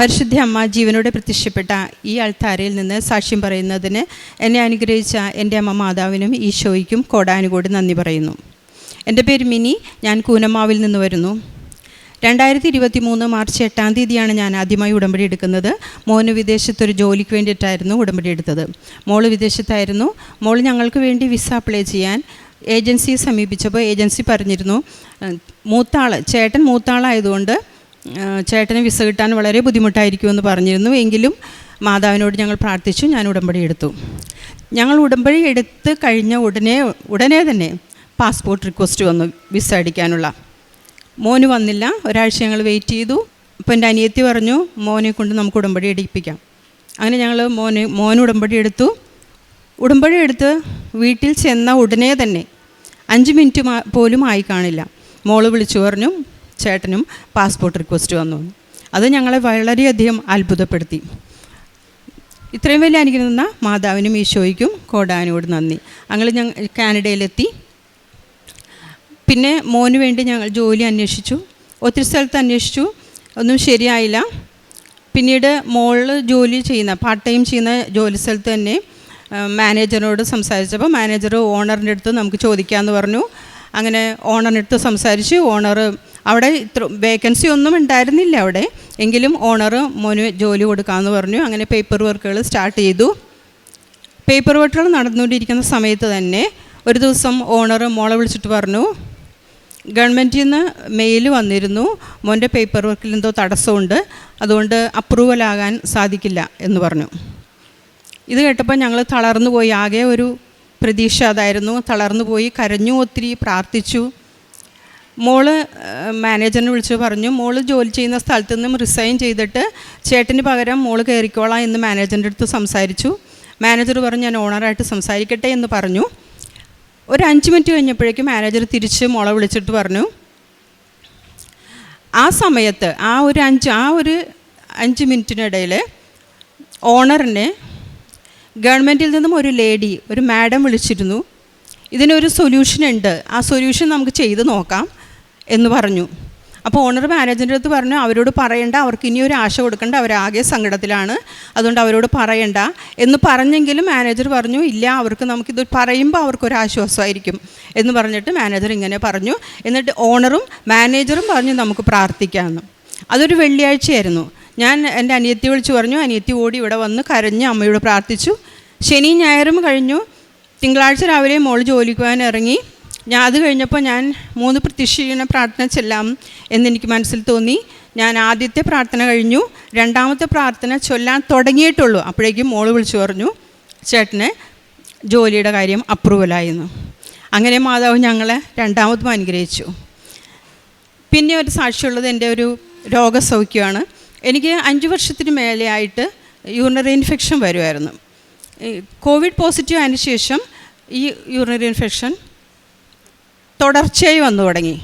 പരിശുദ്ധ അമ്മ ജീവനോടെ പ്രത്യക്ഷപ്പെട്ട ഈ അൾത്താരയിൽ നിന്ന് സാക്ഷ്യം പറയുന്നതിന് എന്നെ അനുഗ്രഹിച്ച എന്റെ അമ്മ മാതാവിനും ഈശോയ്ക്കും കോടാനുകൂടി നന്ദി പറയുന്നു. എന്റെ പേര് മിനി ഞാൻ കൂനമാവിൽ നിന്ന് വരുന്നു. രണ്ടായിരത്തി ഇരുപത്തി മൂന്ന് മാർച്ച് എട്ടാം തീയതിയാണ് ഞാൻ ആദ്യമായി ഉടമ്പടി എടുക്കുന്നത്. മോന് വിദേശത്തൊരു ജോലിക്ക് വേണ്ടിയിട്ടായിരുന്നു ഉടമ്പടി എടുത്തത്. മോൾ വിദേശത്തായിരുന്നു. മോൾ ഞങ്ങൾക്ക് വേണ്ടി വിസ അപ്ലൈ ചെയ്യാൻ ഏജൻസിയെ സമീപിച്ചപ്പോൾ ഏജൻസി പറഞ്ഞിരുന്നു മൂത്താൾ ചേട്ടൻ മൂത്താളായതുകൊണ്ട് ചേട്ടന് വിസ കിട്ടാൻ വളരെ ബുദ്ധിമുട്ടായിരിക്കുമെന്ന് പറഞ്ഞിരുന്നു. എങ്കിലും മാതാവിനോട് ഞങ്ങൾ പ്രാർത്ഥിച്ചു ഞാൻ ഉടമ്പടി എടുത്തു. ഞങ്ങൾ ഉടമ്പടി എടുത്ത് കഴിഞ്ഞ ഉടനെ ഉടനെ തന്നെ പാസ്പോർട്ട് റിക്വസ്റ്റ് വന്നു വിസ അടിക്കാനുള്ള. മോന് വന്നില്ല ഒരാഴ്ച ഞങ്ങൾ വെയിറ്റ് ചെയ്തു. അപ്പോൾ എന്റെ അനിയത്തി പറഞ്ഞു മോനെ കൊണ്ട് നമുക്ക് ഉടമ്പടി എടുപ്പിക്കാം. അങ്ങനെ ഞങ്ങൾ മോന് മോന് ഉടമ്പടി എടുത്തു. ഉടമ്പടി എടുത്ത് വീട്ടിൽ ചെന്ന ഉടനെ തന്നെ അഞ്ച് മിനിറ്റ് പോലും ആയി കാണില്ല. മോൾ വിളിച്ചു പറഞ്ഞു ചേട്ടനും പാസ്പോർട്ട് റിക്വസ്റ്റ് വന്നു. അത് ഞങ്ങളെ വളരെയധികം അത്ഭുതപ്പെടുത്തി. ഇത്രയും വലിയ അനുഗ്രഹം തന്ന മാതാവിനും ഈശോയ്ക്കും കോടാനോട് നന്ദി. അങ്ങനെ ഞങ്ങൾ കാനഡയിലെത്തി. പിന്നെ മോന് വേണ്ടി ഞങ്ങൾ ജോലി അന്വേഷിച്ചു. ഒത്തിരി സ്ഥലത്ത് അന്വേഷിച്ചു. ഒന്നും ശരിയായില്ല. പിന്നീട് മോൾ ജോലി ചെയ്യുന്ന പാർട്ട് ടൈം ചെയ്യുന്ന ജോലി സ്ഥലത്ത് തന്നെ മാനേജറിനോട് സംസാരിച്ചപ്പോൾ മാനേജർ ഓണറിന്റെ അടുത്ത് നമുക്ക് ചോദിക്കാമെന്ന് പറഞ്ഞു. അങ്ങനെ ഓണറിന്റെ അടുത്ത് സംസാരിച്ചു ഓണർ അവിടെ ഇത്ര വേക്കൻസി ഒന്നും ഉണ്ടായിരുന്നില്ല അവിടെ. എങ്കിലും ഓണർ മോന് ജോലി കൊടുക്കാമെന്ന് പറഞ്ഞു. അങ്ങനെ പേപ്പർ വർക്കുകൾ സ്റ്റാർട്ട് ചെയ്തു. പേപ്പർ വർക്കുകൾ നടന്നുകൊണ്ടിരിക്കുന്ന സമയത്ത് തന്നെ ഒരു ദിവസം ഓണർ മോളെ വിളിച്ചിട്ട് പറഞ്ഞു ഗവൺമെന്റിൽ നിന്ന് മെയിൽ വന്നിരുന്നു. മോന്റെ പേപ്പർ വർക്കിൽ എന്തോ തടസ്സമുണ്ട്. അതുകൊണ്ട് അപ്രൂവൽ ആകാൻ സാധിക്കില്ല എന്ന് പറഞ്ഞു. ഇത് കേട്ടപ്പോൾ ഞങ്ങൾ തളർന്നു പോയി ആകെ ഒരു പ്രതീക്ഷ അതായിരുന്നു. തളർന്നു പോയി കരഞ്ഞു ഒത്തിരി പ്രാർത്ഥിച്ചു. മോൾ മാനേജറിനെ വിളിച്ച് പറഞ്ഞു മോൾ ജോലി ചെയ്യുന്ന സ്ഥലത്തു നിന്നും റിസൈൻ ചെയ്തിട്ട് ചേട്ടന് പകരം മോൾ കയറിക്കോളാം എന്ന് മാനേജറിന്റെ അടുത്ത് സംസാരിച്ചു. മാനേജർ പറഞ്ഞു ഞാൻ ഓണറായിട്ട് സംസാരിക്കട്ടെ എന്ന് പറഞ്ഞു. ഒരു അഞ്ച് മിനിറ്റ് കഴിഞ്ഞപ്പോഴേക്കും മാനേജർ തിരിച്ച് മോളെ വിളിച്ചിട്ട് പറഞ്ഞു ആ സമയത്ത് ആ ഒരു അഞ്ച് ആ ഒരു അഞ്ച് മിനിറ്റിനിടയിൽ ഓണറിനെ ഗവൺമെന്റിൽ നിന്നും ഒരു ലേഡി ഒരു മാഡം വിളിച്ചിരുന്നു. ഇതിനൊരു സൊല്യൂഷൻ ഉണ്ട്. ആ സൊല്യൂഷൻ നമുക്ക് ചെയ്ത് നോക്കാം. എന്ന് പറഞ്ഞു. അപ്പോൾ ഓണർ മാനേജറിന്റെ അടുത്ത് പറഞ്ഞു അവരോട് പറയണ്ട അവർക്ക് ഇനി ഒരു ആശ കൊടുക്കണ്ട അവരാകെ സങ്കടത്തിലാണ്. അതുകൊണ്ട് അവരോട് പറയണ്ട എന്ന് പറഞ്ഞെങ്കിലും മാനേജർ പറഞ്ഞു ഇല്ല അവർക്ക് നമുക്കിത് പറയുമ്പോൾ അവർക്കൊരാശ്വാസമായിരിക്കും എന്ന് പറഞ്ഞിട്ട് മാനേജർ ഇങ്ങനെ പറഞ്ഞു. എന്നിട്ട് ഓണറും മാനേജറും പറഞ്ഞു നമുക്ക് പ്രാർത്ഥിക്കാമെന്ന് അതൊരു വെള്ളിയാഴ്ചയായിരുന്നു. ഞാൻ എന്റെ അനിയത്തി വിളിച്ചു പറഞ്ഞു അനിയത്തി ഓടി ഇവിടെ വന്ന് കരഞ്ഞ് അമ്മയോട് പ്രാർത്ഥിച്ചു. ശനി ഞായറും കഴിഞ്ഞു. തിങ്കളാഴ്ച രാവിലെ മോൾ ജോലിക്ക് പോകാൻ ഇറങ്ങി. ഞാൻ അത് കഴിഞ്ഞപ്പോൾ ഞാൻ മൂന്ന് പ്രത്യക്ഷീണ പ്രാർത്ഥന ചെല്ലാം എന്നെനിക്ക് മനസ്സിൽ തോന്നി. ഞാൻ ആദ്യത്തെ പ്രാർത്ഥന കഴിഞ്ഞു. രണ്ടാമത്തെ പ്രാർത്ഥന ചൊല്ലാൻ തുടങ്ങിയിട്ടുള്ളൂ. അപ്പോഴേക്കും മോൾ വിളിച്ചു പറഞ്ഞു ചേട്ടന് ജോലിയുടെ കാര്യം അപ്രൂവലായിരുന്നു അങ്ങനെ മാതാവ് ഞങ്ങളെ രണ്ടാമതും അനുഗ്രഹിച്ചു. പിന്നെ ഒരു സാക്ഷിയുള്ളത് എന്റെ ഒരു രോഗസൗഖ്യമാണ്. എനിക്ക് അഞ്ച് വർഷത്തിന് മേലെയായിട്ട് യൂറിനറി ഇൻഫെക്ഷൻ വരുമായിരുന്നു കോവിഡ് പോസിറ്റീവ് ആയതിനു ശേഷം ഈ യൂറിനറി ഇൻഫെക്ഷൻ തുടർച്ചയായി വന്നു തുടങ്ങി.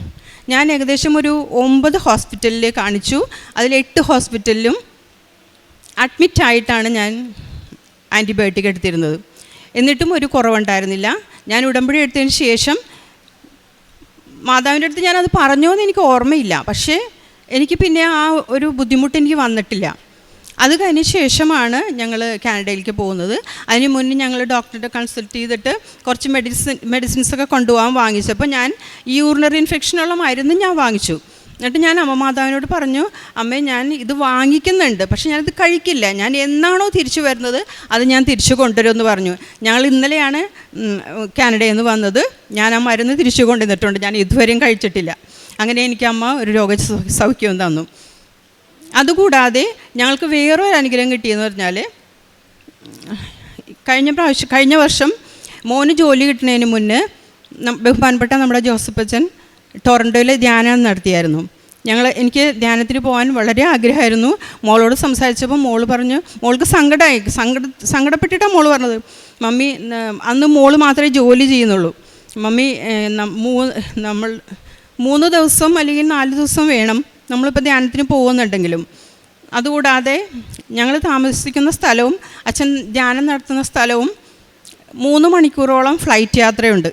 ഞാൻ ഏകദേശം ഒരു ഒമ്പത് ഹോസ്പിറ്റലിൽ കാണിച്ചു. അതിൽ എട്ട് ഹോസ്പിറ്റലിലും അഡ്മിറ്റ് ആയിട്ടാണ് ഞാൻ ആന്റിബയോട്ടിക് എടുത്തിരുന്നത്. എന്നിട്ടും ഒരു കുറവുണ്ടായിരുന്നില്ല. ഞാൻ ഉടമ്പടി എടുത്തതിന് ശേഷം മാതാവിന്റെ അടുത്ത് ഞാനത് പറഞ്ഞോ എന്ന് എനിക്ക് ഓർമ്മയില്ല. പക്ഷേ എനിക്ക് പിന്നെ ആ ഒരു ബുദ്ധിമുട്ട് എനിക്ക് വന്നിട്ടില്ല. അത് കഴിഞ്ഞ ശേഷമാണ് ഞങ്ങൾ കാനഡയിലേക്ക് പോകുന്നത്. അതിന് മുന്നേ ഞങ്ങൾ ഡോക്ടറെ കൺസൾട്ട് ചെയ്തിട്ട് കുറച്ച് മെഡിസിൻ മെഡിസിൻസൊക്കെ കൊണ്ടുപോകാൻ വാങ്ങിച്ചപ്പോൾ ഞാൻ ഈ യൂറിനറി ഇൻഫെക്ഷനുള്ള മരുന്ന് ഞാൻ വാങ്ങിച്ചു. എന്നിട്ട് ഞാൻ അമ്മമാതാവിനോട് പറഞ്ഞു അമ്മേ ഞാൻ ഇത് വാങ്ങിക്കുന്നുണ്ട് പക്ഷേ ഞാനിത് കഴിക്കില്ല. ഞാൻ എന്നാണോ തിരിച്ചു വരുന്നത് അത് ഞാൻ തിരിച്ചു കൊണ്ടുവരുമെന്ന് പറഞ്ഞു. ഞങ്ങൾ ഇന്നലെയാണ് കാനഡയിൽ നിന്ന് വന്നത്. ഞാൻ ആ മരുന്ന് തിരിച്ചു കൊണ്ടുവന്നിട്ടുണ്ട്. ഞാൻ ഇതുവരെയും കഴിച്ചിട്ടില്ല. അങ്ങനെ എനിക്ക് അമ്മ ഒരു രോഗ സൗഖ്യം തന്നു. അതുകൂടാതെ ഞങ്ങൾക്ക് വേറൊരു അനുഗ്രഹം കിട്ടിയെന്ന് പറഞ്ഞാൽ കഴിഞ്ഞ പ്രാവശ്യം കഴിഞ്ഞ വർഷം മോന് ജോലി കിട്ടുന്നതിന് മുന്നേ ബഹുമാനപ്പെട്ട നമ്മുടെ ജോസഫ് അച്ഛൻ ധ്യാനം നടത്തിയായിരുന്നു. ഞങ്ങൾ എനിക്ക് ധ്യാനത്തിന് പോകാൻ വളരെ ആഗ്രഹമായിരുന്നു. മോളോട് സംസാരിച്ചപ്പോൾ മോൾ പറഞ്ഞു മോൾക്ക് സങ്കടമായി സങ്കട സങ്കടപ്പെട്ടിട്ടാണ് മോൾ പറഞ്ഞത്. മമ്മി അന്ന് മോൾ മാത്രമേ ജോലി ചെയ്യുന്നുള്ളൂ. മമ്മി മൂ- നമ്മൾ മൂന്ന് ദിവസം അല്ലെങ്കിൽ നാല് ദിവസം വേണം. നമ്മളിപ്പോൾ ധ്യാനത്തിന് പോകുന്നുണ്ടെങ്കിലും അതുകൂടാതെ ഞങ്ങൾ താമസിക്കുന്ന സ്ഥലവും അച്ഛൻ ധ്യാനം നടത്തുന്ന സ്ഥലവും മൂന്ന് മണിക്കൂറോളം ഫ്ലൈറ്റ് യാത്രയുണ്ട്.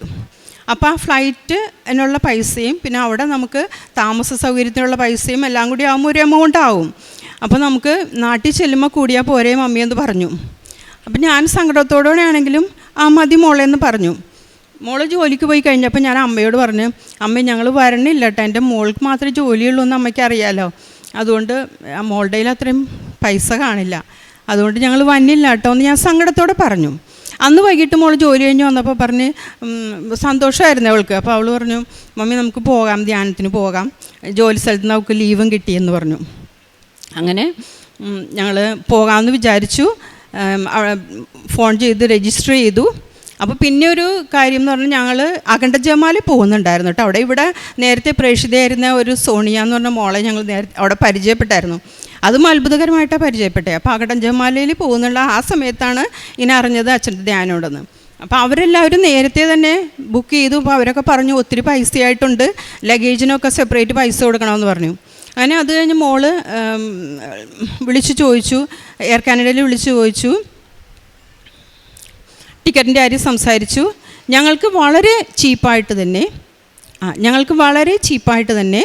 അപ്പോൾ ആ ഫ്ലൈറ്റ് എന്നുള്ള പൈസയും പിന്നെ അവിടെ നമുക്ക് താമസ സൗകര്യത്തിനുള്ള പൈസയും എല്ലാം കൂടി ആകുമ്പോൾ ഒരു എമൗണ്ട് ആവും. അപ്പോൾ നമുക്ക് നാട്ടിൽ ചെല്ലുമ്പോൾ കൂടിയാൽ പോരേ മമ്മി എന്ന് പറഞ്ഞു. അപ്പം ഞാൻ സങ്കടത്തോടെ ആണെങ്കിലും ആ മതി മോളെന്ന് പറഞ്ഞു. മോൾ ജോലിക്ക് പോയി കഴിഞ്ഞപ്പോൾ ഞാൻ അമ്മയോട് പറഞ്ഞു അമ്മ ഞങ്ങൾ വരണില്ല കേട്ടോ എന്റെ മോൾക്ക് മാത്രമേ ജോലിയുള്ളൂ എന്ന് അമ്മയ്ക്ക് അറിയാലോ. അതുകൊണ്ട് മോളുടെ കയ്യിൽ അത്രയും പൈസ കാണില്ല. അതുകൊണ്ട് ഞങ്ങൾ വന്നില്ല കേട്ടോ എന്ന് ഞാൻ സങ്കടത്തോടെ പറഞ്ഞു. അന്ന് വൈകിട്ട് മോൾ ജോലി കഴിഞ്ഞ് വന്നപ്പോൾ പറഞ്ഞ് സന്തോഷമായിരുന്നു അവൾക്ക്. അപ്പോൾ അവൾ പറഞ്ഞു മമ്മി നമുക്ക് പോകാം ധ്യാനത്തിന് പോകാം. ജോലി സ്ഥലത്ത് നിന്ന് അവൾക്ക് ലീവും കിട്ടിയെന്ന് പറഞ്ഞു. അങ്ങനെ ഞങ്ങൾ പോകാമെന്ന് വിചാരിച്ചു. ഫോൺ ചെയ്ത് രജിസ്റ്റർ ചെയ്തു. അപ്പോൾ പിന്നെ ഒരു കാര്യം എന്ന് പറഞ്ഞാൽ ഞങ്ങൾ അഖണ്ഡ ജമാലിൽ പോകുന്നുണ്ടായിരുന്നു കേട്ടോ. അവിടെ ഇവിടെ നേരത്തെ പ്രേക്ഷിതയായിരുന്ന ഒരു സോണിയ എന്ന് പറഞ്ഞ മോളെ ഞങ്ങൾ നേരത്തെ അവിടെ പരിചയപ്പെട്ടായിരുന്നു. അതും അത്ഭുതകരമായിട്ടാണ് പരിചയപ്പെട്ടത് അപ്പോൾ അഖണ്ഡ ജമാലയിൽ പോകുന്നുള്ള ആ സമയത്താണ് ഇനി അറിഞ്ഞത് അച്ഛന്റെ ധ്യാനോടെന്ന് അപ്പോൾ അവരെല്ലാവരും നേരത്തെ തന്നെ ബുക്ക് ചെയ്തു. അപ്പോൾ അവരൊക്കെ പറഞ്ഞു ഒത്തിരി പൈസയായിട്ടുണ്ട്. ലഗേജിനൊക്കെ സെപ്പറേറ്റ് പൈസ കൊടുക്കണമെന്ന് പറഞ്ഞു. അങ്ങനെ അത് കഴിഞ്ഞ് മോൾ വിളിച്ചു ചോദിച്ചു. എയർ കാനഡയിൽ വിളിച്ചു ചോദിച്ചു. ടിക്കറ്റിന്റെ കാര്യം സംസാരിച്ചു. ഞങ്ങൾക്ക് വളരെ ചീപ്പായിട്ട് തന്നെ ആ ഞങ്ങൾക്ക് വളരെ ചീപ്പായിട്ട് തന്നെ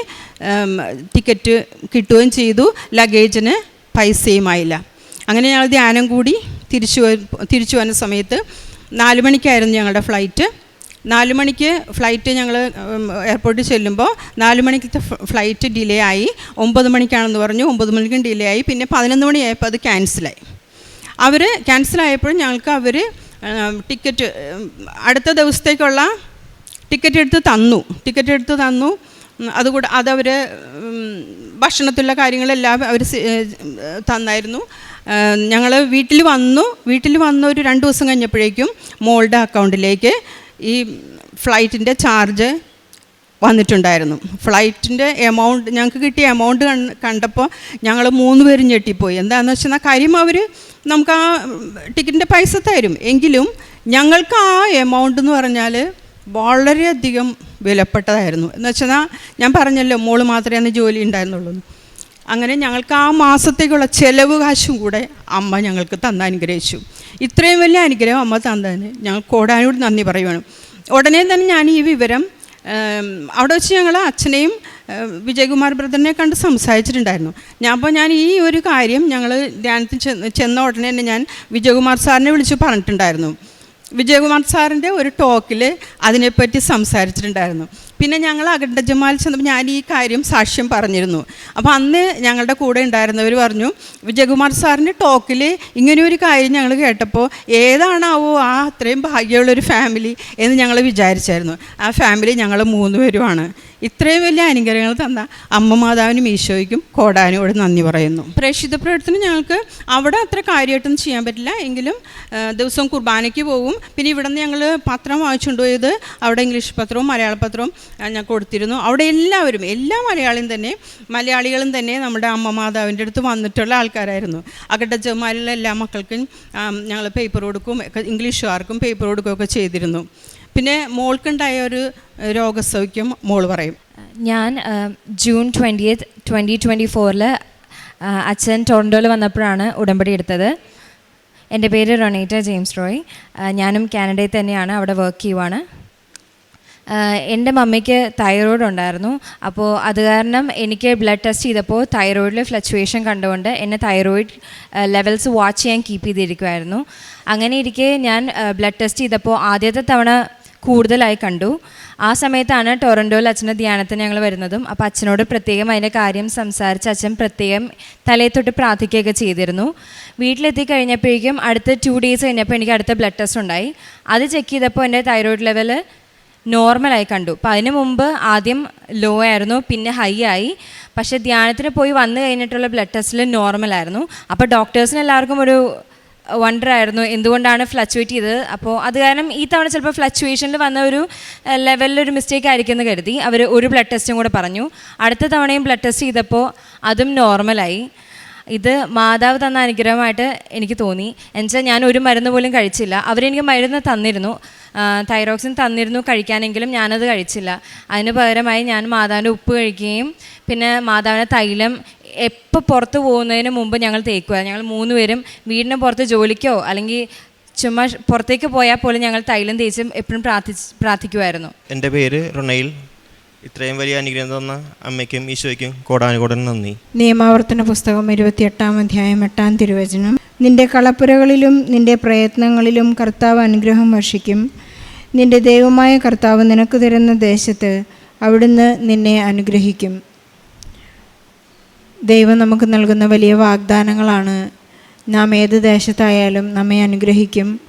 ടിക്കറ്റ് കിട്ടുകയും ചെയ്തു. ലഗേജിന് പൈസയുമായില്ല അങ്ങനെ ഞങ്ങൾ ധ്യാനം കൂടി തിരിച്ചു തിരിച്ചു വന്ന സമയത്ത് നാല് മണിക്കായിരുന്നു ഞങ്ങളുടെ ഫ്ലൈറ്റ്. നാല് മണിക്ക് ഫ്ലൈറ്റ് ഞങ്ങൾ എയർപോർട്ടിൽ ചെല്ലുമ്പോൾ നാല് മണിക്കത്തെ ഫ്ലൈറ്റ് ഡിലേ ആയി. ഒമ്പത് മണിക്കാണെന്ന് പറഞ്ഞു. ഒമ്പത് മണിക്കും ഡിലേ ആയി. പിന്നെ പതിനൊന്ന് മണിയായപ്പോൾ അത് ക്യാൻസലായി. അവർ ക്യാൻസലായപ്പോൾ ഞങ്ങൾക്ക് അവർ ടിക്കറ്റ് അടുത്ത ദിവസത്തേക്കുള്ള ടിക്കറ്റ് എടുത്ത് തന്നു. ടിക്കറ്റ് എടുത്ത് തന്നു. അതുകൂടെ അതവർ ഭക്ഷണത്തിലുള്ള കാര്യങ്ങളെല്ലാം അവർ തന്നായിരുന്നു. ഞങ്ങൾ വീട്ടിൽ വന്നു. വീട്ടിൽ വന്ന ഒരു രണ്ട് ദിവസം കഴിഞ്ഞപ്പോഴേക്കും മോളുടെ അക്കൗണ്ടിലേക്ക് ഈ ഫ്ലൈറ്റിന്റെ ചാർജ് വന്നിട്ടുണ്ടായിരുന്നു. ഫ്ലൈറ്റിന്റെ എമൗണ്ട് ഞങ്ങൾക്ക് കിട്ടിയ എമൗണ്ട് കണ്ടപ്പോൾ ഞങ്ങൾ മൂന്ന് പേരും ഞെട്ടിപ്പോയി. എന്താണെന്ന് വെച്ചാൽ കാര്യം അവർ നമുക്ക് ആ ടിക്കറ്റിന്റെ പൈസ തരും. എങ്കിലും ഞങ്ങൾക്ക് ആ എമൗണ്ട് എന്ന് പറഞ്ഞാൽ വളരെയധികം വിലപ്പെട്ടതായിരുന്നു. എന്ന് വെച്ചാൽ ഞാൻ പറഞ്ഞല്ലോ മോൾ മാത്രമേ അന്ന് ജോലി ഉണ്ടായിരുന്നുള്ളൂ അങ്ങനെ ഞങ്ങൾക്ക് ആ മാസത്തേക്കുള്ള ചെലവ് കാശും കൂടെ അമ്മ ഞങ്ങൾക്ക് തന്ന് അനുഗ്രഹിച്ചു. ഇത്രയും വലിയ അനുഗ്രഹം അമ്മ തന്നതിന് ഞങ്ങൾ കോടാനോട് നന്ദി പറയുവാണ്. ഉടനെ തന്നെ ഞാൻ ഈ വിവരം അവിടെ വെച്ച് ഞങ്ങൾ അച്ഛനെയും വിജയകുമാർ ബ്രദറിനെ കണ്ട് സംസാരിച്ചിട്ടുണ്ടായിരുന്നു. ഞാൻ അപ്പോൾ ഞാൻ ഈ ഒരു കാര്യം ഞങ്ങൾ ധ്യാനത്തിൽ ചെന്ന് ചെന്ന ഉടനെ തന്നെ ഞാൻ വിജയകുമാർ സാറിനെ വിളിച്ച് പറഞ്ഞിട്ടുണ്ടായിരുന്നു. വിജയകുമാർ സാറിന്റെ ഒരു ടോക്കിൽ അതിനെപ്പറ്റി സംസാരിച്ചിട്ടുണ്ടായിരുന്നു. പിന്നെ ഞങ്ങൾ അഗണ്ടജമാൽ ജമാൽ ചെന്നപ്പോൾ ഞാൻ ഈ കാര്യം സാക്ഷ്യം പറഞ്ഞിരുന്നു. അപ്പോൾ അന്ന് ഞങ്ങളുടെ കൂടെ ഉണ്ടായിരുന്നവർ പറഞ്ഞു വിജയകുമാർ സാറിന്റെ ടോക്കിൽ ഇങ്ങനെ ഒരു കാര്യം ഞങ്ങൾ കേട്ടപ്പോൾ ഏതാണാവോ ആ അത്രയും ഭാഗ്യമുള്ളൊരു ഫാമിലി എന്ന് ഞങ്ങൾ വിചാരിച്ചായിരുന്നു. ആ ഫാമിലി ഞങ്ങൾ മൂന്നുപേരുമാണ് ഇത്രയും വലിയ അനുഗ്രഹങ്ങൾ തന്ന അമ്മ മാതാവിനും ഈശോയ്ക്കും കോടാനോട് നന്ദി പറയുന്നു. പ്രേക്ഷിത പ്രവർത്തനം ഞങ്ങൾക്ക് അവിടെ അത്ര കാര്യമായിട്ടൊന്നും ചെയ്യാൻ പറ്റില്ല. എങ്കിലും ദിവസം കുർബാനയ്ക്ക് പോകും പിന്നെ ഇവിടെ നിന്ന് ഞങ്ങൾ പത്രം വായിച്ചുകൊണ്ടുപോയത് അവിടെ ഇംഗ്ലീഷ് പത്രവും മലയാള പത്രവും ഞാൻ കൊടുത്തിരുന്നു. അവിടെ എല്ലാവരും എല്ലാ മലയാളിയും തന്നെ മലയാളികളും തന്നെ നമ്മുടെ അമ്മ മാതാവിന്റെ അടുത്ത് വന്നിട്ടുള്ള ആൾക്കാരായിരുന്നു. അകട്ട ജമാലിലെ എല്ലാ മക്കൾക്കും ഞങ്ങൾ പേപ്പർ കൊടുക്കും ഇംഗ്ലീഷുകാർക്കും പേപ്പർ കൊടുക്കുകയൊക്കെ ചെയ്തിരുന്നു. പിന്നെ മോൾക്കുണ്ടായ ഒരു രോഗസൗഖ്യം മോൾ പറയും. ഞാൻ ജൂൺ ട്വന്റിയത്ത് ട്വന്റി ട്വന്റി ഫോറിൽ അച്ഛൻ ടൊറന്റോയിൽ വന്നപ്പോഴാണ് ഉടമ്പടി എടുത്തത്. എന്റെ പേര് റൊണേറ്റ ജെയിംസ് റോയ്. ഞാനും കാനഡയിൽ തന്നെയാണ് അവിടെ വർക്ക് ചെയ്യുവാണ്. എന്റെ മമ്മിക്ക് തൈറോയ്ഡ് ഉണ്ടായിരുന്നു. അപ്പോൾ അത് കാരണം എനിക്ക് ബ്ലഡ് ടെസ്റ്റ് ചെയ്തപ്പോൾ തൈറോയിഡിൽ ഫ്ലക്ച്വേഷൻ കണ്ടുകൊണ്ട് എന്നെ തൈറോയിഡ് ലെവൽസ് വാച്ച് ചെയ്യാൻ കീപ്പ് ചെയ്തിരിക്കുമായിരുന്നു അങ്ങനെ ഇരിക്കെ ഞാൻ ബ്ലഡ് ടെസ്റ്റ് ചെയ്തപ്പോൾ ആദ്യത്തെ തവണ കൂടുതലായി കണ്ടു. ആ സമയത്താണ് ടൊറന്റോയിൽ അച്ഛന്റെ ധ്യാനത്തിന് ഞങ്ങൾ വരുന്നതും. അപ്പോൾ അച്ഛനോട് പ്രത്യേകം അതിന്റെ കാര്യം സംസാരിച്ച് അച്ഛൻ പ്രത്യേകം തലയിൽ തൊട്ട് പ്രാർത്ഥിക്കുകയൊക്കെ ചെയ്തിരുന്നു. വീട്ടിലെത്തി കഴിഞ്ഞപ്പോഴേക്കും അടുത്ത ടു ഡേയ്സ് കഴിഞ്ഞപ്പോൾ എനിക്ക് അടുത്ത ബ്ലഡ് ടെസ്റ്റ് ഉണ്ടായി. അത് ചെക്ക് ചെയ്തപ്പോൾ എന്റെ തൈറോയിഡ് ലെവൽ നോർമലായി കണ്ടു. അപ്പം അതിന് മുമ്പ് ആദ്യം ലോ ആയിരുന്നു പിന്നെ ഹൈ ആയി. പക്ഷേ ധ്യാനത്തിന് പോയി വന്നു കഴിഞ്ഞിട്ടുള്ള ബ്ലഡ് ടെസ്റ്റിൽ നോർമലായിരുന്നു അപ്പോൾ ഡോക്ടേഴ്സിന് എല്ലാവർക്കും ഒരു വണ്ടർ ആയിരുന്നു എന്തുകൊണ്ടാണ് ഫ്ലക്ച്വേറ്റ് ചെയ്തത്. അപ്പോൾ അത് കാരണം ഈ തവണ ചിലപ്പോൾ ഫ്ലക്ച്വേഷനിൽ വന്ന ഒരു ലെവലിലൊരു മിസ്റ്റേക്ക് ആയിരിക്കും എന്ന് കരുതി. അവർ ഒരു ബ്ലഡ് ടെസ്റ്റും കൂടെ പറഞ്ഞു. അടുത്ത തവണയും ബ്ലഡ് ടെസ്റ്റ് ചെയ്തപ്പോൾ അതും നോർമലായി ഇത് മാതാവ് തന്ന അനുഗ്രഹമായിട്ട് എനിക്ക് തോന്നി. എന്നുവെച്ചാൽ ഞാൻ ഒരു മരുന്ന് പോലും കഴിച്ചില്ല. അവരെനിക്ക് മരുന്ന് തന്നിരുന്നു. തൈറോക്സിൻ തന്നിരുന്നു കഴിക്കാനെങ്കിലും ഞാനത് കഴിച്ചില്ല. അതിന് പകരമായി ഞാൻ മാതാവിന്റെ ഉപ്പ് കഴിക്കുകയും പിന്നെ മാതാവിന്റെ തൈലം എപ്പോൾ പുറത്ത് പോകുന്നതിന് മുമ്പ് ഞങ്ങൾ തേക്കുക ഞങ്ങൾ മൂന്ന് പേരും വീടിന് പുറത്ത് ജോലിക്കോ അല്ലെങ്കിൽ ചുമ്മാ പുറത്തേക്ക് പോയാൽ പോലും ഞങ്ങൾ തൈലം തേച്ചും എപ്പോഴും പ്രാർത്ഥിച്ച് പ്രാർത്ഥിക്കുമായിരുന്നു എന്റെ പേര് റൊണൈൽ ഇത്രയും വലിയ അനുഗ്രഹം തന്ന അമ്മയ്ക്കും ഈശോയ്ക്കും കോടാനുകോടൻ നന്ദി. നിയമാവർത്തന പുസ്തകം ഇരുപത്തിയെട്ടാം അധ്യായം എട്ടാം തിരുവചനം. നിന്റെ കളപ്പുരകളിലും നിന്റെ പ്രയത്നങ്ങളിലും കർത്താവ് അനുഗ്രഹം വർഷിക്കും. നിന്റെ ദൈവമായ കർത്താവ് നിനക്ക് തരുന്ന ദേശത്ത് അവിടുന്ന് നിന്നെ അനുഗ്രഹിക്കും. ദൈവം നമുക്ക് നൽകുന്ന വലിയ വാഗ്ദാനങ്ങളാണ്. നാം ഏത് ദേശത്തായാലും നമ്മെ അനുഗ്രഹിക്കും.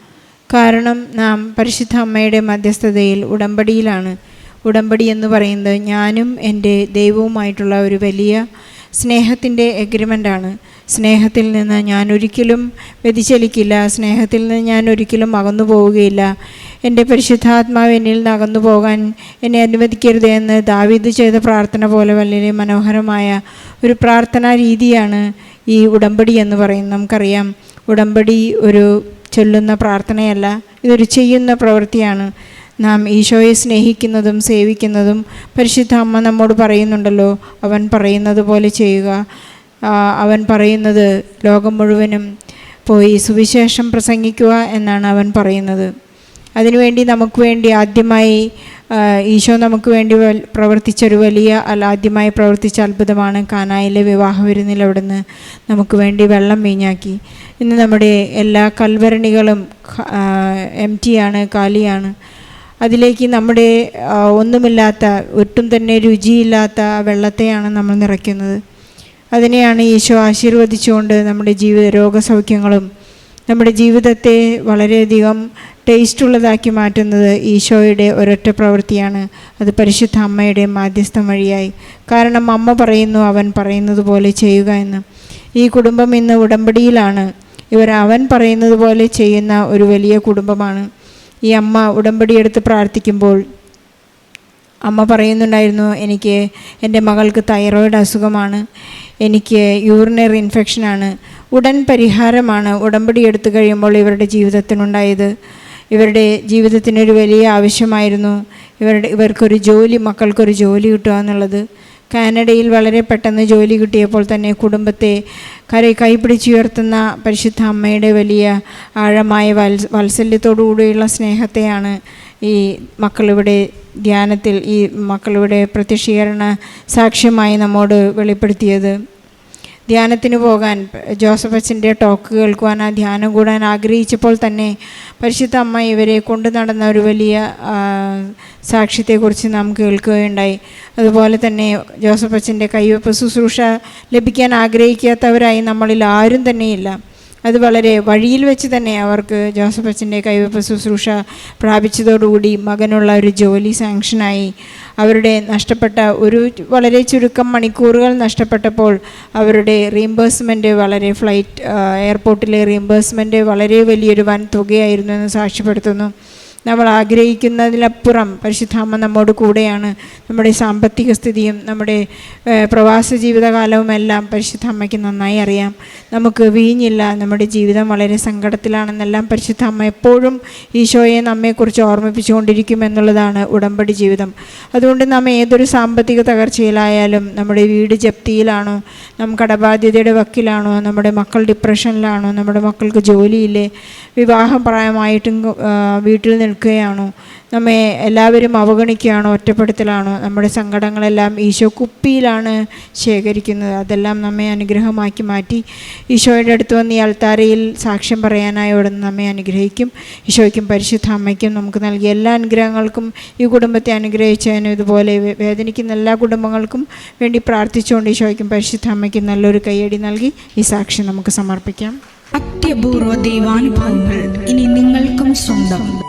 കാരണം നാം പരിശുദ്ധ അമ്മയുടെ മധ്യസ്ഥതയിൽ ഉടമ്പടിയിലാണ്. ഉടമ്പടി എന്ന് പറയുന്നത് ഞാനും എന്റെ ദൈവവുമായിട്ടുള്ള ഒരു വലിയ സ്നേഹത്തിന്റെ എഗ്രിമെന്റാണ് സ്നേഹത്തിൽ നിന്ന് ഞാൻ ഒരിക്കലും വ്യതിചലിക്കില്ല. സ്നേഹത്തിൽ നിന്ന് ഞാൻ ഒരിക്കലും അകന്നു പോവുകയില്ല. എന്റെ പരിശുദ്ധാത്മാവ് എന്നിൽ നിന്ന് അകന്നു പോകാൻ എന്നെ അനുവദിക്കരുത് എന്ന് ദാവീദ് ചെയ്ത പ്രാർത്ഥന പോലെ വളരെ മനോഹരമായ ഒരു പ്രാർത്ഥനാ രീതിയാണ് ഈ ഉടമ്പടി എന്ന് പറയുന്നത്. നമുക്കറിയാം ഉടമ്പടി ഒരു ചൊല്ലുന്ന പ്രാർത്ഥനയല്ല ഇതൊരു ചെയ്യുന്ന പ്രവൃത്തിയാണ്. നാം ഈശോയെ സ്നേഹിക്കുന്നതും സേവിക്കുന്നതും പരിശുദ്ധ അമ്മ നമ്മോട് പറയുന്നുണ്ടല്ലോ. അവൻ പറയുന്നത് പോലെ ചെയ്യുക. അവൻ പറയുന്നത് ലോകം മുഴുവനും പോയി സുവിശേഷം പ്രസംഗിക്കുക എന്നാണ് അവൻ പറയുന്നത്. അതിനുവേണ്ടി നമുക്ക് വേണ്ടി ആദ്യമായി ഈശോ നമുക്ക് വേണ്ടി പ്രവർത്തിച്ചൊരു വലിയ അല്ല ആദ്യമായി പ്രവർത്തിച്ച അത്ഭുതമാണ് കാനായിലെ വിവാഹ വിരുന്നിൽ അവിടുന്ന് നമുക്ക് വേണ്ടി വെള്ളം വീഞ്ഞാക്കി. ഇന്ന് നമ്മുടെ എല്ലാ കൽവരണികളും എം ടി ആണ് കാലിയാണ്. അതിലേക്ക് നമ്മുടെ ഒന്നുമില്ലാത്ത ഒട്ടും തന്നെ രുചിയില്ലാത്ത വെള്ളത്തെയാണ് നമ്മൾ നിറയ്ക്കുന്നത്. അതിനെയാണ് ഈശോ ആശീർവദിച്ചുകൊണ്ട് നമ്മുടെ ജീവിത രോഗസൗഖ്യങ്ങളും നമ്മുടെ ജീവിതത്തെ വളരെയധികം ടേസ്റ്റുള്ളതാക്കി മാറ്റുന്നത് ഈശോയുടെ ഒരൊറ്റ പ്രവൃത്തിയാണ്. അത് പരിശുദ്ധ അമ്മയുടെ മാധ്യസ്ഥം വഴിയായി. കാരണം അമ്മ പറയുന്നു അവൻ പറയുന്നത് പോലെ ചെയ്യുക എന്ന്. ഈ കുടുംബം ഇന്ന് ഉടമ്പടിയിലാണ്. ഇവർ അവൻ പറയുന്നത് പോലെ ചെയ്യുന്ന ഒരു വലിയ കുടുംബമാണ്. ഈ അമ്മ ഉടമ്പടി എടുത്ത് പ്രാർത്ഥിക്കുമ്പോൾ അമ്മ പറയുന്നുണ്ടായിരുന്നു എനിക്ക് എന്റെ മകൾക്ക് തൈറോയിഡ് അസുഖമാണ് എനിക്ക് യൂറിനറി ഇൻഫെക്ഷനാണ് ഉടൻ പരിഹാരമാണ് ഉടമ്പടി എടുത്ത് കഴിയുമ്പോൾ ഇവരുടെ ജീവിതത്തിനുണ്ടായത്. ഇവരുടെ ജീവിതത്തിനൊരു വലിയ ആവശ്യമായിരുന്നു. ഇവരുടെ ഇവർക്കൊരു ജോലി മക്കൾക്കൊരു ജോലി കിട്ടുക എന്നുള്ളത്. കാനഡയിൽ വളരെ പെട്ടെന്ന് ജോലി കിട്ടിയപ്പോൾ തന്നെ കുടുംബത്തെ കര കൈപിടിച്ചുയർത്തുന്ന പരിശുദ്ധ അമ്മയുടെ വലിയ ആഴമായ വത്സ വാത്സല്യത്തോടു കൂടിയുള്ള സ്നേഹത്തെയാണ് ഈ മക്കളിവിടെ ധ്യാനത്തിൽ ഈ മക്കളിവിടെ പ്രത്യക്ഷീകരണ സാക്ഷ്യമായി നമ്മോട് വെളിപ്പെടുത്തിയത്. ധ്യാനത്തിന് പോകാൻ ജോസഫ് അച്ഛന്റെ ടോക്ക് കേൾക്കുവാൻ ആ ധ്യാനം കൂടാൻ ആഗ്രഹിച്ചപ്പോൾ തന്നെ പരിശുദ്ധ അമ്മ ഇവരെ കൊണ്ടു നടന്ന ഒരു വലിയ സാക്ഷ്യത്തെക്കുറിച്ച് നാം കേൾക്കുകയുണ്ടായി. അതുപോലെ തന്നെ ജോസഫ് അച്ഛന്റെ കൈവപ്പ് ശുശ്രൂഷ ലഭിക്കാൻ ആഗ്രഹിക്കാത്തവരായി നമ്മളിൽ ആരും തന്നെയില്ല. അത് വളരെ വഴിയിൽ വെച്ച് തന്നെ അവർക്ക് ജോസഫ് അച്ഛന്റെ കൈവപ്പ് ശുശ്രൂഷ പ്രാപിച്ചതോടുകൂടി മകനുള്ള ഒരു ജോലി സാങ്ഷനായി അവരുടെ നഷ്ടപ്പെട്ട ഒരു വളരെ ചുരുക്കം മണിക്കൂറുകൾ നഷ്ടപ്പെട്ടപ്പോൾ അവരുടെ റീംബേഴ്സ്മെന്റ് വളരെ ഫ്ലൈറ്റ് എയർപോർട്ടിലെ റീംബേഴ്സ്മെന്റ് വളരെ വലിയൊരു വൻ തുകയായിരുന്നു എന്ന് സാക്ഷ്യപ്പെടുത്തുന്നു. നമ്മൾ ആഗ്രഹിക്കുന്നതിലപ്പുറം പരിശുദ്ധാമ്മ നമ്മോട് കൂടെയാണ് നമ്മുടെ സാമ്പത്തിക സ്ഥിതിയും നമ്മുടെ പ്രവാസ ജീവിതകാലവും എല്ലാം പരിശുദ്ധാമ്മയ്ക്ക് നന്നായി അറിയാം. നമുക്ക് വീഞ്ഞില്ല നമ്മുടെ ജീവിതം വളരെ സങ്കടത്തിലാണെന്നെല്ലാം പരിശുദ്ധാമ്മ എപ്പോഴും ഈശോയെ നമ്മെക്കുറിച്ച് ഓർമ്മിപ്പിച്ചുകൊണ്ടിരിക്കും എന്നുള്ളതാണ് ഉടമ്പടി ജീവിതം. അതുകൊണ്ട് നാം ഏതൊരു സാമ്പത്തിക തകർച്ചയിലായാലും നമ്മുടെ വീട് ജപ്തിയിലാണോ നാം കടബാധ്യതയുടെ വക്കിലാണോ നമ്മുടെ മക്കൾ ഡിപ്രഷനിലാണോ നമ്മുടെ മക്കൾക്ക് ജോലിയില്ലേ വിവാഹം പ്രായമായിട്ടും വീട്ടിൽ വീട്ടിൽ നിൽക്കുകയാണോ. നമ്മെ എല്ലാവരും അവഗണിക്കുകയാണോ ഒറ്റപ്പെടുത്തലാണോ. നമ്മുടെ സങ്കടങ്ങളെല്ലാം ഈശോ കുപ്പിയിലാണ് ശേഖരിക്കുന്നത്. അതെല്ലാം നമ്മെ അനുഗ്രഹമാക്കി മാറ്റി. ഈശോയുടെ അടുത്ത് വന്ന് ഈ അൾത്താരയിൽ സാക്ഷ്യം പറയാനായി അവിടെ നിന്ന് നമ്മെ അനുഗ്രഹിക്കും. ഈശോയ്ക്കും പരിശുദ്ധ അമ്മയ്ക്കും നമുക്ക് നൽകിയ എല്ലാ അനുഗ്രഹങ്ങൾക്കും ഈ കുടുംബത്തെ അനുഗ്രഹിച്ചതിനും ഇതുപോലെ വേദനിക്കുന്ന എല്ലാ കുടുംബങ്ങൾക്കും വേണ്ടി പ്രാർത്ഥിച്ചുകൊണ്ട് ഈശോയ്ക്കും പരിശുദ്ധ അമ്മയ്ക്കും നല്ലൊരു കൈയടി നൽകി ഈ സാക്ഷ്യം നമുക്ക് സമർപ്പിക്കാം. അത്യപൂർവ ദൈവാനുഭവങ്ങൾ ഇനി നിങ്ങൾക്കും സ്വന്തം.